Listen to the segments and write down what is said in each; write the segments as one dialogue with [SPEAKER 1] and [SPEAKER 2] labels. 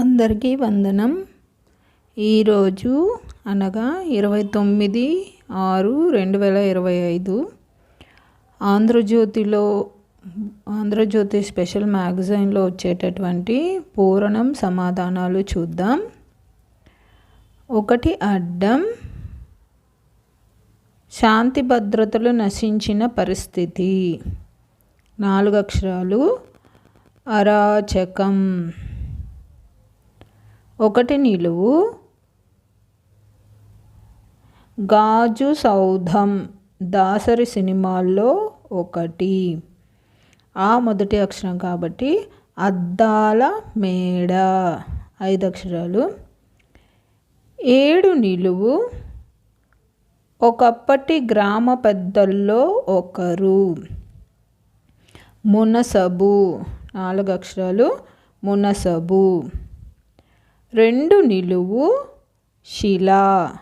[SPEAKER 1] అందరికీ వందనం. ఈరోజు అనగా ఇరవై తొమ్మిది ఆరు రెండు వేల ఇరవై ఐదు ఆంధ్రజ్యోతిలో ఆంధ్రజ్యోతి స్పెషల్ మ్యాగజైన్లో వచ్చేటటువంటి పూరణం సమాధానాలు చూద్దాం. ఒకటి అడ్డం. శాంతి భద్రతలు నశించిన పరిస్థితి. నాలుగు అక్షరాలు అరాచకం. ఒకటి నిలువు. గాజు సౌధం దాసరి సినిమాల్లో ఒకటి. ఆ మొదటి అక్షరం కాబట్టి అద్దాల మేడ. ఐదు అక్షరాలు. ఏడు నిలువు. ఒకప్పటి గ్రామ పెద్దల్లో ఒకరు. మునసబు. నాలుగు అక్షరాలు. మునసబు. రెండు నిలువు శిలా.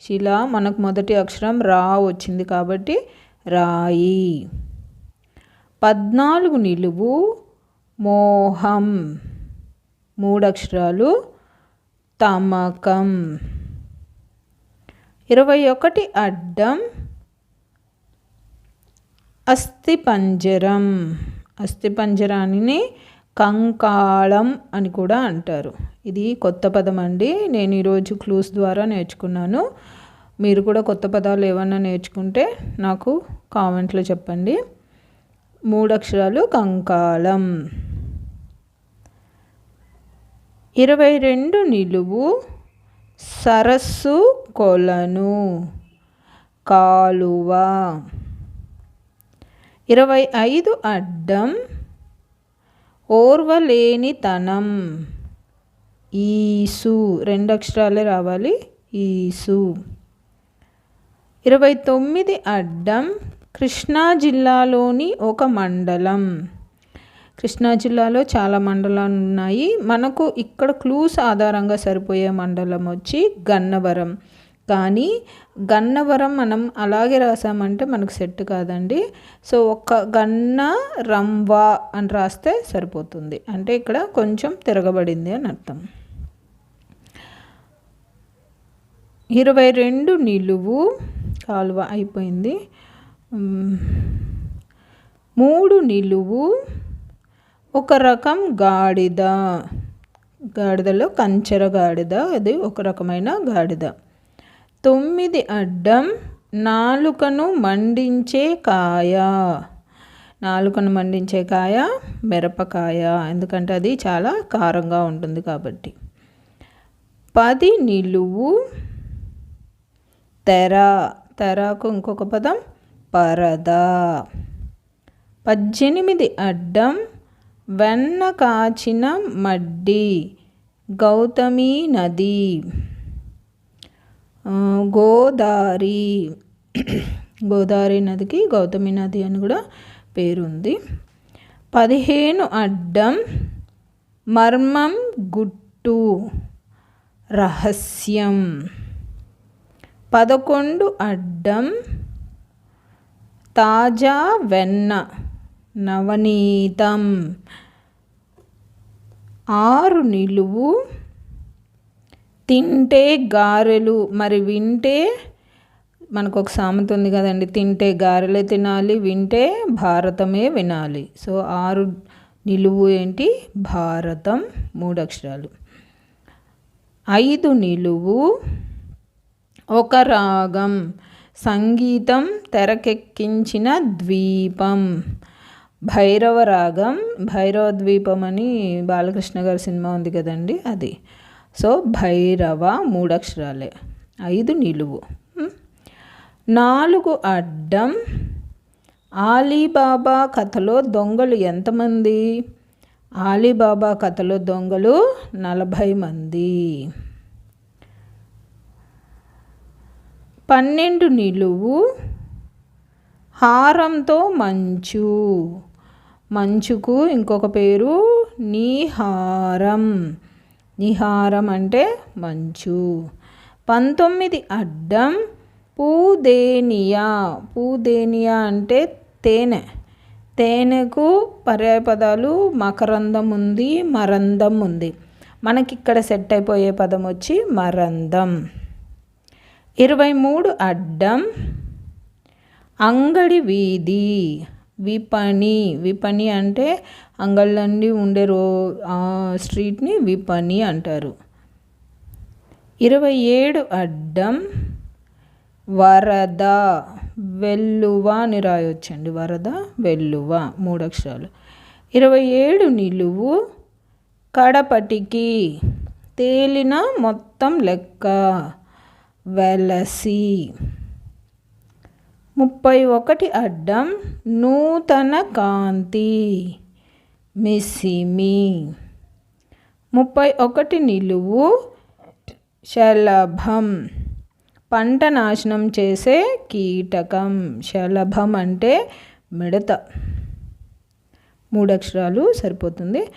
[SPEAKER 1] శిల మనకు మొదటి అక్షరం రా వచ్చింది కాబట్టి రాయి. పద్నాలుగు నిలువు మోహం. మూడు అక్షరాలు తమకం. ఇరవై ఒకటి అడ్డం అస్థిపంజరం. అస్థిపంజరాన్ని కంకాళం అని కూడా అంటారు. ఇది కొత్త పదం అండి. నేను ఈరోజు క్లూస్ ద్వారా నేర్చుకున్నాను. మీరు కూడా కొత్త పదాలు ఏమన్నా నేర్చుకుంటే నాకు కామెంట్లో చెప్పండి. మూడు అక్షరాలు కంకాళం. ఇరవై రెండు నిలువు సరస్సు కొలను కాలువ. ఇరవై ఐదు అడ్డం ఓర్వలేనితనం. ఈసు. రెండు అక్షరాలే రావాలి. ఈసు. ఇరవై తొమ్మిది అడ్డం. కృష్ణా జిల్లాలోని ఒక మండలం. కృష్ణా జిల్లాలో చాలా మండలాలు ఉన్నాయి. మనకు ఇక్కడ క్లూస్ ఆధారంగా సరిపోయే మండలం వచ్చి గన్నవరం. కానీ గన్నవరం మనం అలాగే రాసామంటే మనకు సెట్ కాదండి. సో ఒక గన్న రంవా అని రాస్తే సరిపోతుంది. అంటే ఇక్కడ కొంచెం తిరగబడింది అని అర్థం. ఇరవై రెండు నిలువు కాలువ అయిపోయింది. మూడు నిలువు ఒక రకం గాడిద. గాడిదలో కంచెర గాడిద అది ఒక రకమైన గాడిద. తొమ్మిది అడ్డం నాలుకను మండించే కాయ. నాలుకను మండించే కాయ మిరపకాయ ఎందుకంటే అది చాలా కారంగా ఉంటుంది కాబట్టి. పది నిలువు తెర. తెరకు ఇంకొక పదం పరద. పద్దెనిమిది అడ్డం వెన్న కాచిన మడ్డి గౌతమి నది. గోదారి. గోదావరి నదికి గౌతమి నది అని కూడా పేరుంది. పదిహేను అడ్డం మర్మం గుట్టు రహస్యం. పదకొండు అడ్డం తాజా వెన్న నవనీతం. ఆరు నిలువు తింటే గారెలు మరి వింటే మనకు ఒక సామెత ఉంది కదండి తింటే గారెలే తినాలి వింటే భారతమే వినాలి. సో ఆరు నిలువు ఏంటి? భారతం మూడు అక్షరాలు. ఐదు నిలువు ఒక రాగం సంగీతం తెరకెక్కించిన ద్వీపం. భైరవ రాగం భైరవ ద్వీపం అని బాలకృష్ణ గారి సినిమా ఉంది కదండి అది. సో భైరవ మూడక్షరాలే. ఐదు నిలువు. నాలుగు అడ్డం. ఆలీబాబా కథలో దొంగలు ఎంతమంది? ఆలీబాబా కథలో దొంగలు నలభై మంది పన్నెండు నిలువు. హారంతో మంచు. మంచుకు ఇంకొక పేరు నీహారం. నిహారం అంటే మంచు. పంతొమ్మిది అడ్డం పూదేనియా. పూదేనియా అంటే తేనె. తేనెకు పర్యాయపదాలు మకరందం ఉంది మరందం ఉంది మనకి ఇక్కడ సెట్ అయిపోయే పదం వచ్చి మరందం. ఇరవై మూడు అడ్డం అంగడి వీధి. విపణి విపణి అంటే అంగళ్ళండి ఉండే రో స్ట్రీట్ని విపణి అంటారు. ఇరవై ఏడు అడ్డం వరద వెల్లువ అని రాయొచ్చండి. వరద వెల్లువ మూడు అక్షరాలు. ఇరవై ఏడు నిలువు కడపటికి తేలిన మొత్తం లెక్క వెలసి. ముప్పై ఒకటి అడ్డం నూతన కాంతి. మిసిమి ముప్పై ఒకటి నిలువు శలభం. పంట నాశనం చేసే కీటకం. శలభం అంటే మిడత. మూడు అక్షరాలు సరిపోతుంది.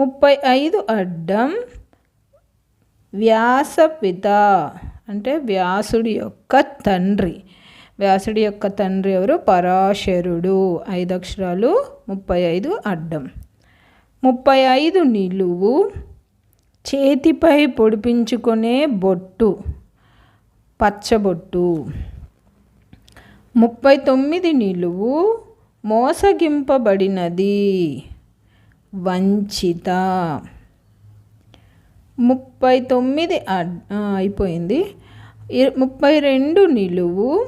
[SPEAKER 1] ముప్పై ఐదు అడ్డం వ్యాసపిత అంటే వ్యాసుడి యొక్క తండ్రి. వ్యాసుడి యొక్క తండ్రి ఎవరు? పరాశరుడు. ఐదు అక్షరాలు ముప్పై ఐదు అడ్డం. ముప్పై ఐదు నిలువు. చేతిపై పొడిపించుకునే బొట్టు. పచ్చబొట్టు. ముప్పై తొమ్మిది నిలువు. మోసగింపబడినది. వంచిత. ముప్పై తొమ్మిది అయిపోయింది. ముప్పై రెండు నిలువు.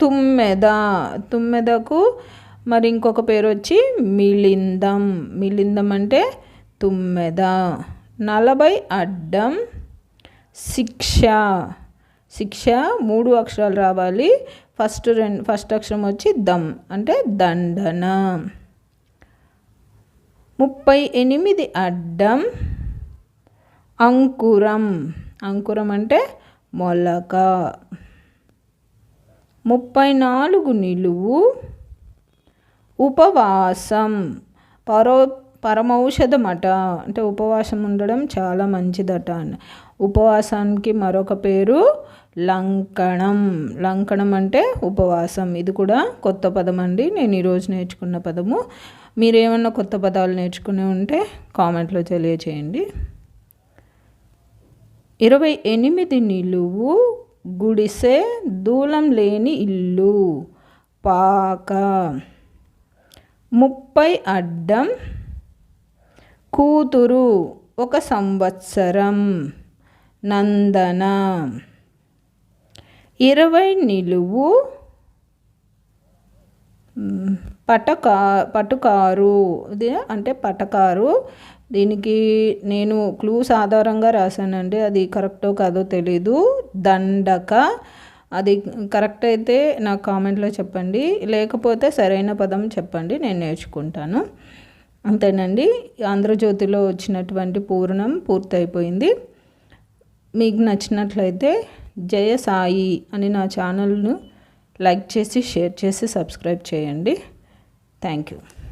[SPEAKER 1] తుమ్మెద తుమ్మెదకు మరి ఇంకొక పేరు వచ్చి మిలిందం. మిలిందం అంటే తుమ్మెద. నలభై అడ్డం శిక్ష. శిక్ష మూడు అక్షరాలు రావాలి. ఫస్ట్ రెండు ఫస్ట్ అక్షరం వచ్చి దమ్ అంటే దండన. ముప్పై ఎనిమిది అడ్డం అంకురం. అంకురం అంటే మొలక. ముప్పై నాలుగు నిలువు. ఉపవాసం. పరో పరమౌషధమట అంటే ఉపవాసం ఉండడం చాలా మంచిదట. ఉపవాసానికి మరొక పేరు లంకణం. లంకణం అంటే ఉపవాసం. ఇది కూడా కొత్త పదం అండి. నేను ఈరోజు నేర్చుకున్న పదము. మీరేమన్నా కొత్త పదాలు నేర్చుకుని ఉంటే కామెంట్లో తెలియచేయండి. ఇరవై ఎనిమిది నిలువు. గుడిసె దూలం లేని ఇల్లు. పాక. ముప్పై అడ్డం. కూతురు ఒక సంవత్సరం. నందన. ఇరవై నిలువు. పటకా పటుకారు. ఇది అంటే పటకారు. దీనికి నేను క్లూస్ ఆధారంగా రాశానండి అది కరెక్టో కాదో తెలీదు. దండక. అది కరెక్ట్ అయితే నా కామెంట్లో చెప్పండి. లేకపోతే సరైన పదం చెప్పండి నేను నేర్చుకుంటాను. అంతేనండి. ఆంధ్రజ్యోతిలో వచ్చినటువంటి పూర్ణం పూర్తయిపోయింది. మీకు నచ్చినట్లయితే జయ సాయి అని నా ఛానల్ను లైక్ చేసి షేర్ చేసి సబ్స్క్రైబ్ చేయండి. Thank you